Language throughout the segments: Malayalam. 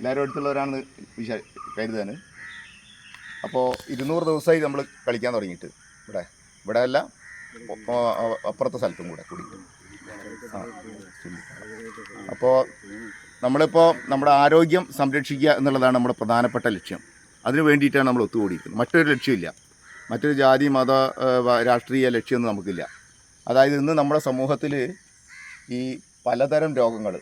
എല്ലാവരും അടുത്തുള്ളവരാണെന്ന് വിശ കരുതാണ് അപ്പോൾ ഇരുന്നൂറ് ദിവസമായി നമ്മൾ കളിക്കാൻ തുടങ്ങിയിട്ട്. ഇവിടെ ഇവിടെ അല്ല അപ്പുറത്തെ സ്ഥലത്തും കൂടെ ആ അപ്പോൾ നമ്മളിപ്പോൾ നമ്മുടെ ആരോഗ്യം സംരക്ഷിക്കുക എന്നുള്ളതാണ് നമ്മുടെ പ്രധാനപ്പെട്ട ലക്ഷ്യം. അതിനു വേണ്ടിയിട്ടാണ് നമ്മൾ ഒത്തുകൂടിയിരിക്കുന്നത്. മറ്റൊരു ലക്ഷ്യമില്ല. മറ്റൊരു ജാതി മത രാഷ്ട്രീയ ലക്ഷ്യമൊന്നും നമുക്കില്ല. അതായത് ഇന്ന് നമ്മുടെ സമൂഹത്തിൽ ഈ പലതരം രോഗങ്ങൾ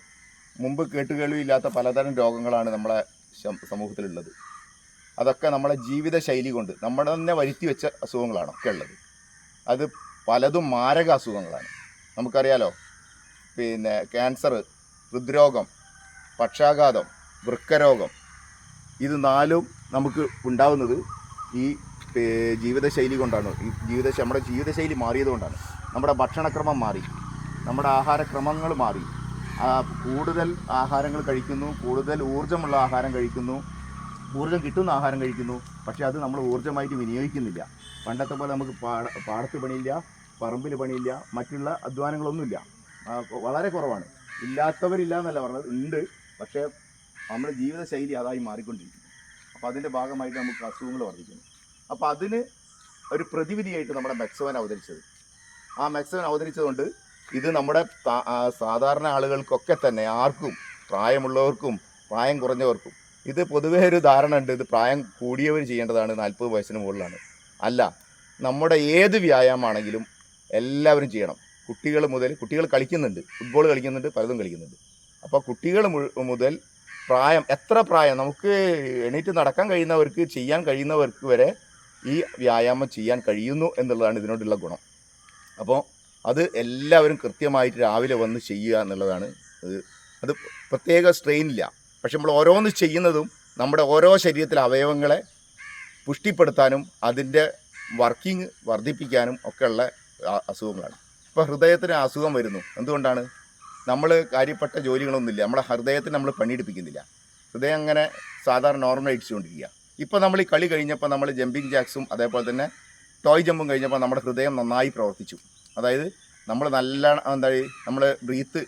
മുമ്പ് കേട്ടുകേൾവിയില്ലാത്ത പലതരം രോഗങ്ങളാണ് നമ്മളെ സമൂഹത്തിലുള്ളത്. അതൊക്കെ നമ്മളെ ജീവിത ശൈലി കൊണ്ട് നമ്മൾ തന്നെ വരുത്തി വെച്ച അസുഖങ്ങളാണ് ഒക്കെ ഉള്ളത്. അത് പലതും മാരക അസുഖങ്ങളാണ്. നമുക്കറിയാലോ? പിന്നെ ക്യാൻസർ ഹൃദ്രോഗം പക്ഷാഘാതം വൃക്കരോഗം ഇത് നാലും നമുക്ക് ഉണ്ടാവുന്നത് ഈ ജീവിതശൈലി കൊണ്ടാണ്. ഈ ജീവിത നമ്മുടെ ജീവിതശൈലി മാറിയത് കൊണ്ടാണ്. നമ്മുടെ ഭക്ഷണക്രമം മാറി. നമ്മുടെ ആഹാരക്രമങ്ങൾ മാറി. കൂടുതൽ ആഹാരങ്ങൾ കഴിക്കുന്നു കൂടുതൽ ഊർജമുള്ള ആഹാരം കഴിക്കുന്നു ഊർജം കിട്ടുന്ന ആഹാരം കഴിക്കുന്നു പക്ഷേ അത് നമ്മൾ ഊർജമായിട്ട് വിനിയോഗിക്കുന്നില്ല. പണ്ടത്തെ പോലെ നമുക്ക് പാട പാടത്ത് പണിയില്ല പറമ്പിൽ പണിയില്ല മറ്റുള്ള അധ്വാനങ്ങളൊന്നുമില്ല. വളരെ കുറവാണ്. ഇല്ലാത്തവരില്ല എന്നല്ല പറഞ്ഞത് ഉണ്ട് പക്ഷേ നമ്മുടെ ജീവിതശൈലി അതായി മാറിക്കൊണ്ടിരിക്കുന്നു. അപ്പോൾ അതിന്റെ ഭാഗമായിട്ട് നമുക്ക് അസുഖങ്ങൾ വർദ്ധിക്കുന്നു. അപ്പോൾ അതിന് ഒരു പ്രതിവിധിയായിട്ട് നമ്മുടെ മെക്സവൻ അവതരിച്ചത്. ആ മെക്സവൻ അവതരിച്ചതുകൊണ്ട് ഇത് നമ്മുടെ സാധാരണ ആളുകൾക്കൊക്കെ തന്നെ ആർക്കും പ്രായമുള്ളവർക്കും പ്രായം കുറഞ്ഞവർക്കും ഇത് പൊതുവേ ഒരു ധാരണ ഉണ്ട്. ഇത് പ്രായം കൂടിയവർ ചെയ്യേണ്ടതാണ് നാൽപ്പത് വയസ്സിന് മുകളിലാണ്. അല്ല നമ്മുടെ ഏത് വ്യായാമമാണെങ്കിലും എല്ലാവരും ചെയ്യണം. കുട്ടികൾ മുതൽ കുട്ടികൾ കളിക്കുന്നുണ്ട്. ഫുട്ബോൾ കളിക്കുന്നുണ്ട് പലതും കളിക്കുന്നുണ്ട്. അപ്പോൾ കുട്ടികൾ മുതൽ പ്രായം എത്ര പ്രായം? നമുക്ക് എണീറ്റ് നടക്കാൻ കഴിയുന്നവർക്ക് ചെയ്യാൻ കഴിയുന്നവർക്ക് വരെ ഈ വ്യായാമം ചെയ്യാൻ കഴിയുന്നു എന്നുള്ളതാണ് ഇതിനോടുള്ള ഗുണം. അപ്പോൾ അത് എല്ലാവരും കൃത്യമായിട്ട് രാവിലെ വന്ന് ചെയ്യുക എന്നുള്ളതാണ് അത് അത് പ്രത്യേക സ്ട്രെയിനില്ല പക്ഷെ നമ്മൾ ഓരോന്ന് ചെയ്യുന്നതും നമ്മുടെ ഓരോ ശരീരത്തിലെ അവയവങ്ങളെ പുഷ്ടിപ്പെടുത്താനും അതിന്റെ വർക്കിംഗ് വർദ്ധിപ്പിക്കാനും ഒക്കെയുള്ള അസുഖങ്ങളാണ്. ഇപ്പോൾ ഹൃദയത്തിന് അസുഖം വരുന്നു. എന്തുകൊണ്ടാണ്? നമ്മൾ കാര്യപ്പെട്ട ജോലികളൊന്നുമില്ല. നമ്മുടെ ഹൃദയത്തിന് നമ്മൾ പണിയെടുപ്പിക്കുന്നില്ല. ഹൃദയം അങ്ങനെ സാധാരണ നോർമൽ അടിച്ചുകൊണ്ടിരിക്കുക ഇപ്പോൾ നമ്മൾ ഈ കളി കഴിഞ്ഞപ്പോൾ നമ്മൾ ജമ്പിങ് ജാക്സും അതേപോലെ തന്നെ ടോയ് ജമ്പും കഴിഞ്ഞപ്പോൾ നമ്മുടെ ഹൃദയം നന്നായി പ്രവർത്തിച്ചു. അതായത് നമ്മൾ നല്ല എന്താ നമ്മൾ ബ്രീത്ത്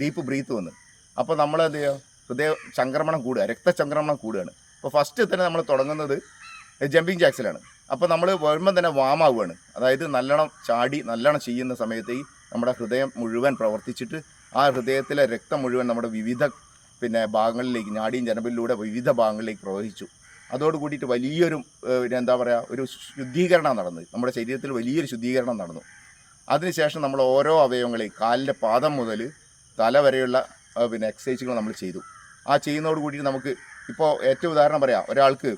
ഡീപ്പ് ബ്രീത്ത് വന്ന്. അപ്പോൾ നമ്മൾ എന്ത് ചെയ്യുക ഹൃദയ ചംക്രമണം കൂടുക രക്തചംക്രമണം കൂടുകയാണ്. അപ്പോൾ ഫസ്റ്റ് തന്നെ നമ്മൾ തുടങ്ങുന്നത് ജമ്പിങ് ജാക്സിലാണ് അപ്പോൾ നമ്മൾ വരുമ്പം തന്നെ വാം ആവുകയാണ്. അതായത് നല്ലോണം ചാടി നല്ലോണം ചെയ്യുന്ന സമയത്ത് ഈ നമ്മുടെ ഹൃദയം മുഴുവൻ പ്രവർത്തിച്ചിട്ട് ആ ഹൃദയത്തിലെ രക്തം മുഴുവൻ നമ്മുടെ വിവിധ പിന്നെ ഭാഗങ്ങളിലേക്ക് ഞാടിയും ജനബിലൂടെ വിവിധ ഭാഗങ്ങളിലേക്ക് പ്രവഹിച്ചു. അതോട് കൂടിയിട്ട് വലിയൊരു പിന്നെ എന്താ പറയുക ഒരു ശുദ്ധീകരണം നടന്നത് നമ്മുടെ ശരീരത്തിൽ വലിയൊരു ശുദ്ധീകരണം നടന്നു. അതിനുശേഷം നമ്മൾ ഓരോ അവയവങ്ങളെയും കാലിന്റെ പാദം മുതൽ തല വരെയുള്ള പിന്നെ എക്സസൈസുകൾ നമ്മൾ ചെയ്തു. ആ ചെയ്യുന്നതോട് കൂടി നമുക്ക് ഇപ്പോൾ ഏറ്റവും ഉദാഹരണം പറയാം. ഒരാൾക്ക്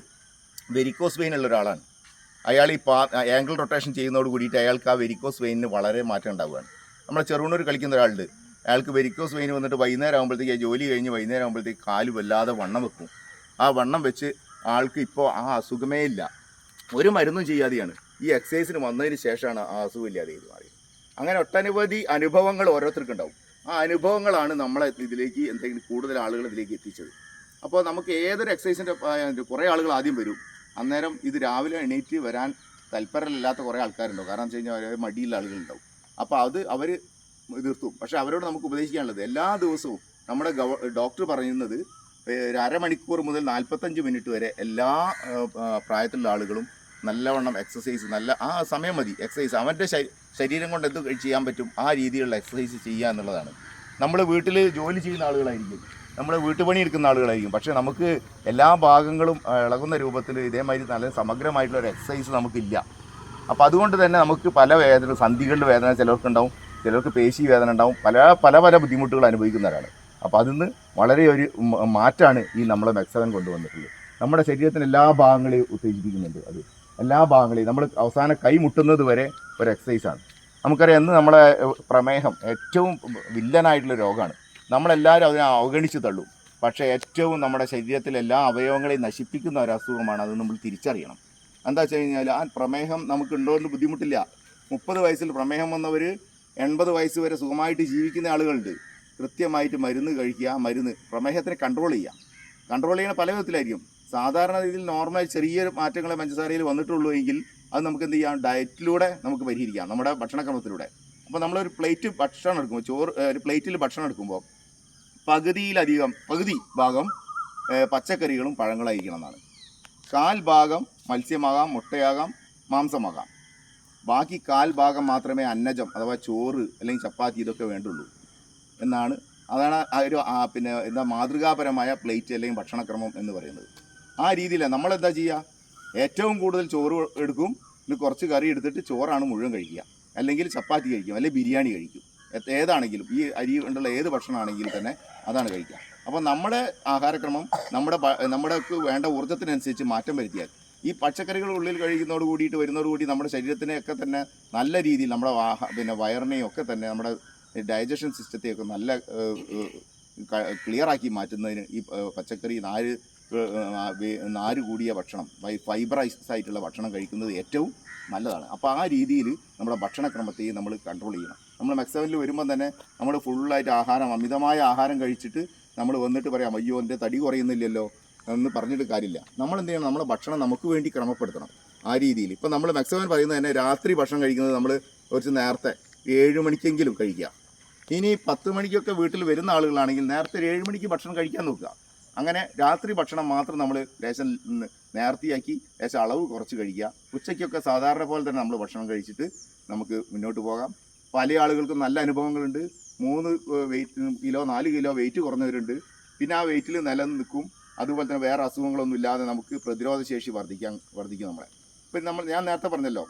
വെരിക്കോസ് വെയിൻ ഉള്ള ഒരാളാണ്. അയാൾ ഈ പാ ആംഗിൾ റൊട്ടേഷൻ ചെയ്യുന്നതോട് കൂടിയിട്ട് അയാൾക്ക് ആ വെരിക്കോസ് വെയിനിന് വളരെ മാറ്റം ഉണ്ടാവുകയാണ്. നമ്മൾ ചെറുണൂർ കളിക്കുന്ന ഒരാളുണ്ട്. അയാൾക്ക് വെരിക്കോസ് വെയിൻ വന്നിട്ട് വൈകുന്നേരം ആകുമ്പോഴത്തേക്ക് ജോലി കഴിഞ്ഞ് വൈകുന്നേരം ആകുമ്പോഴത്തേക്ക് കാൽ വല്ലാതെ വണ്ണം വെക്കും. ആ വണ്ണം വെച്ച് ആൾക്ക് ഇപ്പോൾ ആ അസുഖമേ ഇല്ല. ഒരു മരുന്നും ചെയ്യാതെയാണ്. ഈ എക്സസൈസിന് വന്നതിന് ശേഷമാണ് ആ അസുഖം ഇല്ലാതെ ഇത് മാറിയത്. അങ്ങനെ ഒട്ടനവധി അനുഭവങ്ങൾ ഓരോരുത്തർക്കും ഉണ്ടാവും ആ അനുഭവങ്ങളാണ് നമ്മളെ ഇതിലേക്ക് എന്തെങ്കിലും കൂടുതൽ ആളുകൾ ഇതിലേക്ക് എത്തിച്ചത്. അപ്പോൾ നമുക്ക് ഏതൊരു എക്സസൈസിന്റെ കുറേ ആളുകൾ ആദ്യം വരും. അന്നേരം ഇത് രാവിലെ എണീറ്റ് വരാൻ തൽപരമില്ലാത്ത കുറേ ആൾക്കാരുണ്ടാവും. കാരണം വെച്ച് കഴിഞ്ഞാൽ മടിയുള്ള ആളുകളുണ്ടാവും. അപ്പോൾ അത് അവർ നിർത്തും പക്ഷേ അവരോട് നമുക്ക് ഉപദേശിക്കാനുള്ളത് എല്ലാ ദിവസവും നമ്മുടെ ഗവ ഡോക്ടർ പറയുന്നത് ഒരു അരമണിക്കൂർ മുതൽ നാൽപ്പത്തഞ്ച് മിനിറ്റ് വരെ എല്ലാ പ്രായത്തിലുള്ള ആളുകളും നല്ലവണ്ണം എക്സസൈസ് നല്ല ആ സമയം മതി. എക്സസൈസ് അവന്റെ ശരീ- ശരീരം കൊണ്ട് എന്ത് ചെയ്യാൻ പറ്റും ആ രീതിയിലുള്ള എക്സസൈസ് ചെയ്യുക എന്നുള്ളതാണ്. നമ്മൾ വീട്ടിൽ ജോലി ചെയ്യുന്ന ആളുകളായിരിക്കും. നമ്മൾ വീട്ടുപണി എടുക്കുന്ന ആളുകളായിരിക്കും. പക്ഷേ നമുക്ക് എല്ലാ ഭാഗങ്ങളും ഇളകുന്ന രൂപത്തിൽ ഇതേമാതിരി നല്ല സമഗ്രമായിട്ടുള്ള ഒരു എക്സസൈസ് നമുക്കില്ല. അപ്പോൾ അതുകൊണ്ട് തന്നെ നമുക്ക് പല വേദന സന്ധികളുടെ വേദന ചിലർക്കുണ്ടാവും. ചിലർക്ക് പേശി വേദന ഉണ്ടാവും. പല പല പല ബുദ്ധിമുട്ടുകൾ അനുഭവിക്കുന്നവരാണ്. അപ്പോൾ അതിന്ന് വളരെ ഒരു മാറ്റമാണ് ഈ നമ്മളെ മെക്സവൻ കൊണ്ടുവന്നിട്ടുള്ളത്. നമ്മുടെ ശരീരത്തിന്റെ എല്ലാ ഭാഗങ്ങളെയും ഉത്തേജിപ്പിക്കുന്നുണ്ട് അത്. എല്ലാ ഭാഗങ്ങളെയും നമ്മൾ അവസാനം കൈമുട്ടുന്നത് വരെ ഒരു എക്സസൈസാണ് നമുക്കറിയാം ഇന്ന് നമ്മളെ പ്രമേഹം ഏറ്റവും വില്ലനായിട്ടുള്ള രോഗമാണ്. നമ്മളെല്ലാവരും അതിനെ അവഗണിച്ച് തള്ളും. പക്ഷേ ഏറ്റവും നമ്മുടെ ശരീരത്തിലെ എല്ലാ അവയവങ്ങളെയും നശിപ്പിക്കുന്ന ഒരു അസുഖമാണ് അത് നമ്മൾ തിരിച്ചറിയണം. എന്താ വെച്ച് കഴിഞ്ഞാൽ ആ പ്രമേഹം നമുക്ക് ഉണ്ടോയെന്ന് ബുദ്ധിമുട്ടില്ല. മുപ്പത് വയസ്സിൽ പ്രമേഹം വന്നവർ എൺപത് വയസ്സ് വരെ സുഖമായിട്ട് ജീവിക്കുന്ന ആളുകളുണ്ട്. കൃത്യമായിട്ട് മരുന്ന് കഴിക്കുക മരുന്ന് പ്രമേഹത്തിനെ കൺട്രോൾ ചെയ്യുക. കൺട്രോൾ ചെയ്യണ പല വിധത്തിലായിരിക്കും. സാധാരണ രീതിയിൽ നോർമൽ ചെറിയൊരു മാറ്റങ്ങളെ പഞ്ചസാരയിൽ വന്നിട്ടുള്ളൂ എങ്കിൽ അത് നമുക്ക് എന്ത് ചെയ്യാം? ഡയറ്റിലൂടെ നമുക്ക് പരിഹരിക്കാം. നമ്മുടെ ഭക്ഷണക്രമത്തിലൂടെ. അപ്പോൾ നമ്മളൊരു പ്ലേറ്റ് ഭക്ഷണം എടുക്കുമ്പോൾ ചോറ് ഒരു പ്ലേറ്റിൽ ഭക്ഷണം എടുക്കുമ്പോൾ പകുതിയിലധികം പകുതി ഭാഗം പച്ചക്കറികളും പഴങ്ങളായിരിക്കണം എന്നാണ് കാൽ ഭാഗം മത്സ്യമാകാം മുട്ടയാകാം മാംസമാകാം. ബാക്കി കാൽ ഭാഗം മാത്രമേ അന്നജം അഥവാ ചോറ് അല്ലെങ്കിൽ ചപ്പാത്തി ഇതൊക്കെ വേണ്ടുള്ളൂ എന്നാണ്. അതാണ് ഒരു പിന്നെ എന്താ മാതൃകാപരമായ പ്ലേറ്റ് അല്ലെങ്കിൽ ഭക്ഷണക്രമം എന്ന് പറയുന്നത്. ആ രീതിയിലാണ് നമ്മളെന്താ ചെയ്യുക ഏറ്റവും കൂടുതൽ ചോറ് എടുക്കും. പിന്നെ കുറച്ച് കറി എടുത്തിട്ട് ചോറാണ് മുഴുവൻ കഴിക്കുക. അല്ലെങ്കിൽ ചപ്പാത്തി കഴിക്കും അല്ലെങ്കിൽ ബിരിയാണി കഴിക്കും. ഏതാണെങ്കിലും ഈ അരി കൊണ്ടുള്ള ഏത് ഭക്ഷണമാണെങ്കിലും തന്നെ അതാണ് കഴിക്കുക. അപ്പോൾ നമ്മുടെ ആഹാരക്രമം നമ്മുടെ നമ്മുടെ വേണ്ട ഊർജത്തിനനുസരിച്ച് മാറ്റം വരുത്തിയാൽ ഈ പച്ചക്കറികൾ ഉള്ളിൽ കഴിക്കുന്നതോട് കൂടിയിട്ട് വരുന്നതോട് കൂടി നമ്മുടെ ശരീരത്തിനെയൊക്കെ തന്നെ നല്ല രീതിയിൽ നമ്മുടെ പിന്നെ വയറിനെയും ഒക്കെ തന്നെ നമ്മുടെ ഡൈജഷൻ സിസ്റ്റത്തെയൊക്കെ നല്ല ക്ലിയറാക്കി മാറ്റുന്നതിന് ഈ പച്ചക്കറി വേ- നാര് കൂടിയ ഭക്ഷണം ഫൈബറൈസ് ആയിട്ടുള്ള ഭക്ഷണം കഴിക്കുന്നത് ഏറ്റവും നല്ലതാണ്. അപ്പോൾ ആ രീതിയിൽ നമ്മുടെ ഭക്ഷണക്രമത്തെയും നമ്മൾ കൺട്രോൾ ചെയ്യണം. നമ്മൾ മെക്സവനിൽ വരുമ്പോൾ തന്നെ നമ്മൾ ഫുള്ളായിട്ട് ആഹാരം അമിതമായ ആഹാരം കഴിച്ചിട്ട് നമ്മൾ വന്നിട്ട് പറയാം അയ്യോ എന്റെ തടി കുറയുന്നില്ലല്ലോ എന്ന് പറഞ്ഞിട്ട് കാര്യമില്ല. നമ്മൾ എന്ത് ചെയ്യണം? നമ്മുടെ ഭക്ഷണം നമുക്ക് വേണ്ടി ക്രമപ്പെടുത്തണം ആ രീതിയിൽ. ഇപ്പം നമ്മൾ മെക്സവൻ പറയുന്നത് തന്നെ രാത്രി ഭക്ഷണം കഴിക്കുന്നത് നമ്മൾ കുറച്ച് നേരത്തെ ഏഴ് മണിക്കെങ്കിലും കഴിക്കുക. ഇനി പത്ത് മണിക്കൊക്കെ വീട്ടിൽ വരുന്ന ആളുകളാണെങ്കിൽ നേരത്തെ ഏഴ് മണിക്ക് ഭക്ഷണം കഴിക്കാൻ നോക്കുക. അങ്ങനെ രാത്രി ഭക്ഷണം മാത്രം നമ്മൾ ലേശം നേർത്തിയാക്കി ലേശം അളവ് കുറച്ച് കഴിക്കുക. ഉച്ചയ്ക്കൊക്കെ സാധാരണ പോലെ തന്നെ നമ്മൾ ഭക്ഷണം കഴിച്ചിട്ട് നമുക്ക് മുന്നോട്ട് പോകാം. പല ആളുകൾക്കും നല്ല അനുഭവങ്ങളുണ്ട്. മൂന്ന് വെയിറ്റ് കിലോ നാല് കിലോ വെയിറ്റ് കുറഞ്ഞവരുണ്ട്. പിന്നെ ആ വെയിറ്റിൽ നിലനിൽക്കും. അതുപോലെ തന്നെ വേറെ അസുഖങ്ങളൊന്നും ഇല്ലാതെ നമുക്ക് പ്രതിരോധ ശേഷി വർദ്ധിക്കാൻ വർദ്ധിക്കും നമ്മളെ. ഇപ്പം നമ്മൾ ഞാൻ നേരത്തെ പറഞ്ഞല്ലോ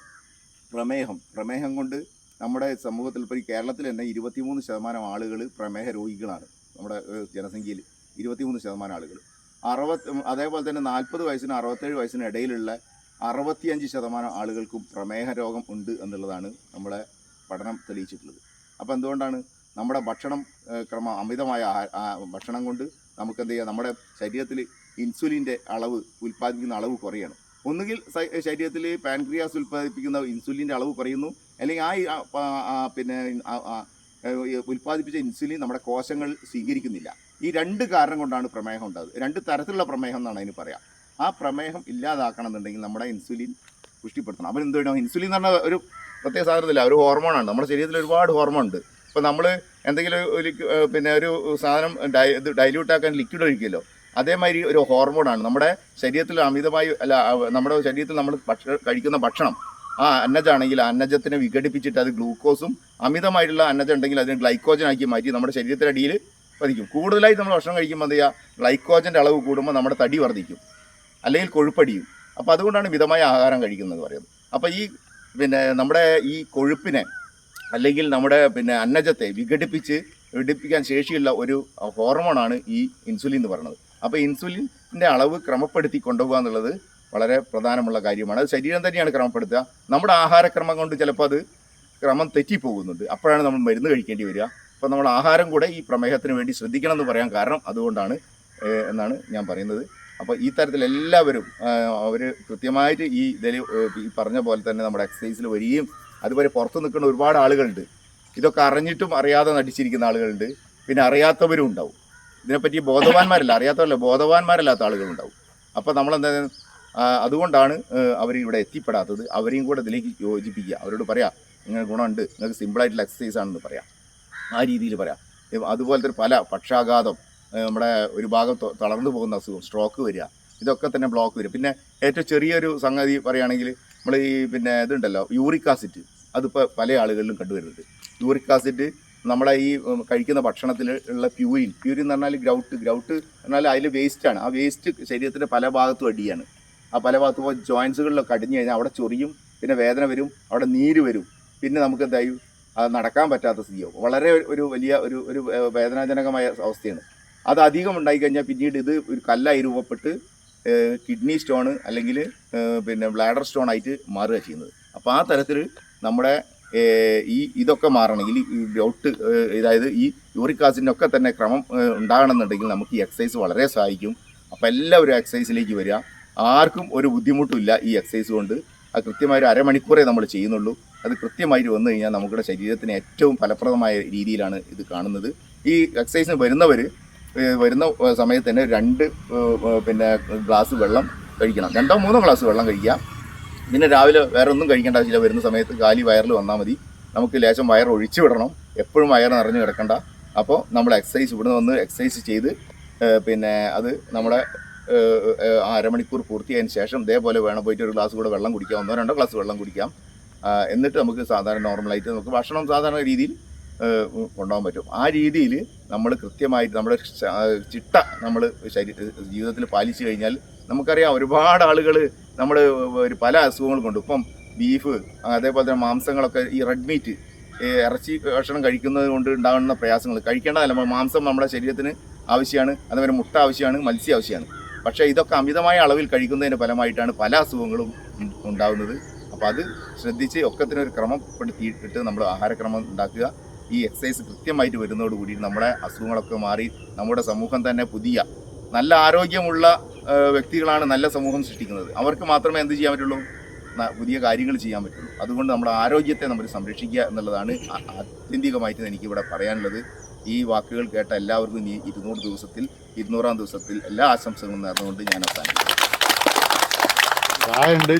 പ്രമേഹം. പ്രമേഹം കൊണ്ട് നമ്മുടെ സമൂഹത്തിൽ ഇപ്പോൾ ഈ കേരളത്തിൽ തന്നെ ഇരുപത്തിമൂന്ന് ശതമാനം ആളുകൾ പ്രമേഹ രോഗികളാണ് നമ്മുടെ ജനസംഖ്യയിൽ ഇരുപത്തിമൂന്ന് ശതമാനം ആളുകൾ. അറുപത് അതേപോലെ തന്നെ നാൽപ്പത് വയസ്സിനും അറുപത്തേഴ് വയസ്സിനും ഇടയിലുള്ള അറുപത്തിയഞ്ച് ശതമാനം ആളുകൾക്കും പ്രമേഹ രോഗം ഉണ്ട് എന്നുള്ളതാണ് നമ്മളെ പഠനം തെളിയിച്ചിട്ടുള്ളത്. അപ്പോൾ എന്തുകൊണ്ടാണ് നമ്മുടെ ഭക്ഷണം ക്രമ അമിതമായ ഭക്ഷണം കൊണ്ട് നമുക്ക് എന്ത് ചെയ്യാം? നമ്മുടെ ശരീരത്തിൽ ഇൻസുലിന്റെ അളവ് ഉൽപ്പാദിപ്പിക്കുന്ന അളവ് കുറയണം. ഒന്നുകിൽ ശരീരത്തിൽ പാൻക്രിയാസ് ഉൽപ്പാദിപ്പിക്കുന്ന ഇൻസുലിന്റെ അളവ് കുറയുന്നു. അല്ലെങ്കിൽ ആ പിന്നെ ഉൽപ്പാദിപ്പിച്ച ഇൻസുലിൻ നമ്മുടെ കോശങ്ങൾ സ്വീകരിക്കുന്നില്ല. ഈ രണ്ട് കാരണം കൊണ്ടാണ് പ്രമേഹം ഉണ്ടാകുന്നത് രണ്ട് തരത്തിലുള്ള പ്രമേഹം എന്നാണ് അതിന് പറയാം. ആ പ്രമേഹം ഇല്ലാതാക്കണം എന്നുണ്ടെങ്കിൽ നമ്മുടെ ഇൻസുലിൻ പുഷ്ടിപ്പെടുത്തണം. അപ്പം എന്ത് വേണം ഇൻസുലിൻ എന്ന് പറഞ്ഞാൽ ഒരു പ്രത്യേക സാധനത്തില്ല ഒരു ഹോർമോണാണ് നമ്മുടെ ശരീരത്തിൽ ഒരുപാട് ഹോർമോൺ ഉണ്ട്. ഇപ്പോൾ നമ്മൾ എന്തെങ്കിലും ഒരു പിന്നെ ഒരു സാധനം ഡൈ ഇത് ഡൈല്യൂട്ട് ആക്കാൻ ലിക്വിഡ് ഒഴിക്കുമല്ലോ. അതേമാതിരി ഒരു ഹോർമോണാണ് നമ്മുടെ ശരീരത്തിൽ അമിതമായി അല്ല നമ്മുടെ ശരീരത്തിൽ നമ്മൾ ഭക്ഷണം കഴിക്കുന്ന ഭക്ഷണം. ആ അന്നജാണെങ്കിൽ ആ അന്നജത്തിനെ വിഘടിപ്പിച്ചിട്ട് അത് ഗ്ലൂക്കോസും അമിതമായിട്ടുള്ള അന്നജം ഉണ്ടെങ്കിൽ അതിനെ ഗ്ലൈക്കോജൻ ആക്കി മാറ്റി നമ്മുടെ ശരീരത്തിന്റെ അടിയിൽ കൂടുതലായി നമ്മൾ ഭക്ഷണം കഴിക്കുമ്പോൾ എന്ത് ചെയ്യുക? ഗ്ലൈക്കോജന്റെ അളവ് കൂടുമ്പോൾ നമ്മുടെ തടി വർദ്ധിക്കും. അല്ലെങ്കിൽ കൊഴുപ്പടിയും. അപ്പോൾ അതുകൊണ്ടാണ് മിതമായ ആഹാരം കഴിക്കുന്നത് പറയുന്നത്. അപ്പോൾ ഈ പിന്നെ നമ്മുടെ ഈ കൊഴുപ്പിനെ അല്ലെങ്കിൽ നമ്മുടെ പിന്നെ അന്നജത്തെ വിഘടിപ്പിച്ച് വിഘടിപ്പിക്കാൻ ശേഷിയുള്ള ഒരു ഹോർമോണാണ് ഈ ഇൻസുലിൻ എന്ന് പറയുന്നത്. അപ്പോൾ ഇൻസുലിന്റെ അളവ് ക്രമപ്പെടുത്തി കൊണ്ടുപോകുക എന്നുള്ളത് വളരെ പ്രധാനമുള്ള കാര്യമാണ്. അത് ശരീരം തന്നെയാണ് ക്രമപ്പെടുത്തുക. നമ്മുടെ ആഹാരക്രമം കൊണ്ട് ചിലപ്പോൾ അത് ക്രമം തെറ്റിപ്പോകുന്നുണ്ട്. അപ്പോഴാണ് നമ്മൾ മരുന്ന് കഴിക്കേണ്ടി വരിക. അപ്പോൾ നമ്മൾ ആഹാരം കൂടെ ഈ പ്രമേഹത്തിന് വേണ്ടി ശ്രദ്ധിക്കണം എന്ന് പറയാൻ കാരണം അതുകൊണ്ടാണ് എന്നാണ് ഞാൻ പറയുന്നത്. അപ്പോൾ ഈ തരത്തിൽ എല്ലാവരും അവർ കൃത്യമായിട്ട് ഈ ഇതിൽ ഈ പറഞ്ഞ പോലെ തന്നെ നമ്മുടെ എക്സസൈസിൽ വരികയും അതുപോലെ പുറത്ത് നിൽക്കുന്ന ഒരുപാട് ആളുകളുണ്ട്. ഇതൊക്കെ അറിഞ്ഞിട്ടും അറിയാതെ നടിച്ചിരിക്കുന്ന ആളുകളുണ്ട്. പിന്നെ അറിയാത്തവരും ഉണ്ടാവും. ഇതിനെപ്പറ്റി ബോധവാന്മാരല്ല അറിയാത്തവരല്ല ബോധവാന്മാരല്ലാത്ത ആളുകളുണ്ടാവും. അപ്പോൾ നമ്മളെന്താ അതുകൊണ്ടാണ് അവർ ഇവിടെ എത്തിപ്പെടാത്തത്. അവരെയും കൂടെ ഇതിലേക്ക് യോജിപ്പിക്കുക. അവരോട് പറയാം നിങ്ങൾ ഗുണമുണ്ട്. നിങ്ങൾക്ക് സിമ്പിളായിട്ടുള്ള എക്സസൈസ് ആണെന്ന് പറയാം. ആ രീതിയിൽ പറയാം. അതുപോലെ തന്നെ പല പക്ഷാഘാതം നമ്മുടെ ഒരു ഭാഗം തളർന്നു പോകുന്ന അസുഖം സ്ട്രോക്ക് വരിക ഇതൊക്കെ തന്നെ ബ്ലോക്ക് വരും. പിന്നെ ഏറ്റവും ചെറിയൊരു സംഗതി പറയുകയാണെങ്കിൽ നമ്മൾ ഈ പിന്നെ ഇതുണ്ടല്ലോ യൂറിക് ആസിഡ്. അതിപ്പോൾ പല ആളുകളിലും കണ്ടുവരുന്നത് യൂറിക് ആസിഡ് നമ്മളെ ഈ കഴിക്കുന്ന ഭക്ഷണത്തിൽ ഉള്ള പ്യൂരിൻ പ്യൂരിൻ എന്ന് പറഞ്ഞാൽ ഗ്രൗട്ട് ഗ്രൗട്ട് എന്നാൽ അതിൽ വേസ്റ്റാണ് ആ വേസ്റ്റ് ശരീരത്തിന്റെ പല ഭാഗത്തും അടിയാണ്. ആ പല ഭാഗത്തും ജോയിൻസുകളിലൊക്കെ അടിഞ്ഞു കഴിഞ്ഞാൽ അവിടെ ചൊറിയും പിന്നെ വേദന വരും അവിടെ നീര് വരും. പിന്നെ നമുക്ക് എന്തായി അത് നടക്കാൻ പറ്റാത്ത സ്ഥിതിയാവും വളരെ ഒരു വലിയ ഒരു ഒരു വേദനാജനകമായ അവസ്ഥയാണ്. അത് അധികം ഉണ്ടായിക്കഴിഞ്ഞാൽ പിന്നീട് ഇത് ഒരു കല്ലായി രൂപപ്പെട്ട് കിഡ്നി സ്റ്റോണ് അല്ലെങ്കിൽ പിന്നെ ബ്ലാഡർ സ്റ്റോൺ ആയിട്ട് മാറുക ചെയ്യുന്നത്. അപ്പോൾ ആ തരത്തിൽ നമ്മുടെ ഈ ഇതൊക്കെ മാറണമെങ്കിൽ ഈ ഡൗട്ട് അതായത് ഈ യൂറിക് ഒക്കെ തന്നെ ക്രമം ഉണ്ടാകണമെന്നുണ്ടെങ്കിൽ നമുക്ക് ഈ എക്സസൈസ് വളരെ സഹായിക്കും. അപ്പോൾ എല്ലാവരും എക്സസൈസിലേക്ക് വരിക. ആർക്കും ഒരു ബുദ്ധിമുട്ടുമില്ല ഈ എക്സസൈസ് കൊണ്ട്. അത് കൃത്യമായ ഒരു അരമണിക്കൂറേ നമ്മൾ ചെയ്യുന്നുള്ളൂ. അത് കൃത്യമായിട്ട് വന്നു കഴിഞ്ഞാൽ നമ്മുടെ ശരീരത്തിന് ഏറ്റവും ഫലപ്രദമായ രീതിയിലാണ് ഇത് കാണുന്നത്. ഈ എക്സസൈസിന് വരുന്നവർ വരുന്ന സമയത്ത് തന്നെ രണ്ട് പിന്നെ ഗ്ലാസ് വെള്ളം കഴിക്കണം. രണ്ടോ മൂന്നോ ഗ്ലാസ് വെള്ളം കഴിക്കുക പിന്നെ രാവിലെ വേറെ ഒന്നും കഴിക്കേണ്ട ആവശ്യമില്ല. വരുന്ന സമയത്ത് കാലി വയറിൽ വന്നാൽ മതി. നമുക്ക് ലേശം വയർ ഒഴിച്ചു വിടണം. എപ്പോഴും വയർ നിറഞ്ഞു കിടക്കണ്ട. അപ്പോൾ നമ്മൾ എക്സസൈസ് ഇവിടുന്ന് വന്ന് എക്സസൈസ് ചെയ്ത് പിന്നെ അത് നമ്മുടെ അരമണിക്കൂർ പൂർത്തിയായതിനു ശേഷം ഇതേപോലെ വേണം പോയിട്ട് ഒരു ഗ്ലാസ് കൂടെ വെള്ളം കുടിക്കാം. ഒന്നോ രണ്ടോ ഗ്ലാസ് വെള്ളം കുടിക്കാം. എന്നിട്ട് നമുക്ക് സാധാരണ നോർമലായിട്ട് നമുക്ക് ഭക്ഷണം സാധാരണ രീതിയിൽ കൊണ്ടുപോകാൻ പറ്റും. ആ രീതിയിൽ നമ്മൾ കൃത്യമായിട്ട് നമ്മുടെ ചിട്ട നമ്മൾ ശരീര ജീവിതത്തിൽ പാലിച്ചു കഴിഞ്ഞാൽ നമുക്കറിയാം ഒരുപാട് ആളുകൾ നമ്മൾ ഒരു പല അസുഖങ്ങൾ കൊണ്ട് ഇപ്പം ബീഫ് അതേപോലെ തന്നെ മാംസങ്ങളൊക്കെ ഈ റെഡ് മീറ്റ് ഇറച്ചി ഭക്ഷണം കഴിക്കുന്നത് കൊണ്ട് ഉണ്ടാകുന്ന പ്രയാസങ്ങൾ. കഴിക്കേണ്ടതല്ല മാംസം നമ്മുടെ ശരീരത്തിന് ആവശ്യമാണ് അതേപോലെ മുട്ട ആവശ്യമാണ് മത്സ്യം ആവശ്യമാണ്. പക്ഷേ ഇതൊക്കെ അമിതമായ അളവിൽ കഴിക്കുന്നതിന്റെ ഫലമായിട്ടാണ് പല അസുഖങ്ങളും ഉണ്ടാകുന്നത്. അപ്പോൾ അത് ശ്രദ്ധിച്ച് ഒക്കത്തിനൊരു ക്രമപ്പെടുത്തിയിട്ട് നമ്മൾ ആഹാരക്രമം ഉണ്ടാക്കുക. ഈ എക്സസൈസ് കൃത്യമായിട്ട് വരുന്നതോടുകൂടി നമ്മുടെ അസുഖങ്ങളൊക്കെ മാറി നമ്മുടെ സമൂഹം തന്നെ പുതിയ നല്ല ആരോഗ്യമുള്ള വ്യക്തികളാണ് നല്ല സമൂഹം സൃഷ്ടിക്കുന്നത്. അവർക്ക് മാത്രമേ എന്ത് ചെയ്യാൻ പറ്റുള്ളൂ? പുതിയ കാര്യങ്ങൾ ചെയ്യാൻ പറ്റുള്ളൂ. അതുകൊണ്ട് നമ്മുടെ ആരോഗ്യത്തെ നമ്മൾ സംരക്ഷിക്കുക എന്നുള്ളതാണ് ആത്യന്തികമായിട്ട് എനിക്കിവിടെ പറയാനുള്ളത്. ഈ വാക്കുകൾ കേട്ട എല്ലാവർക്കും ഈ ഇരുന്നൂറ് ദിവസത്തിൽ ഇരുന്നൂറാം ദിവസത്തിൽ എല്ലാ ആശംസകളും നേർന്നുകൊണ്ട് ഞാൻ അവസാനിക്കും ചായ ഉണ്ട്.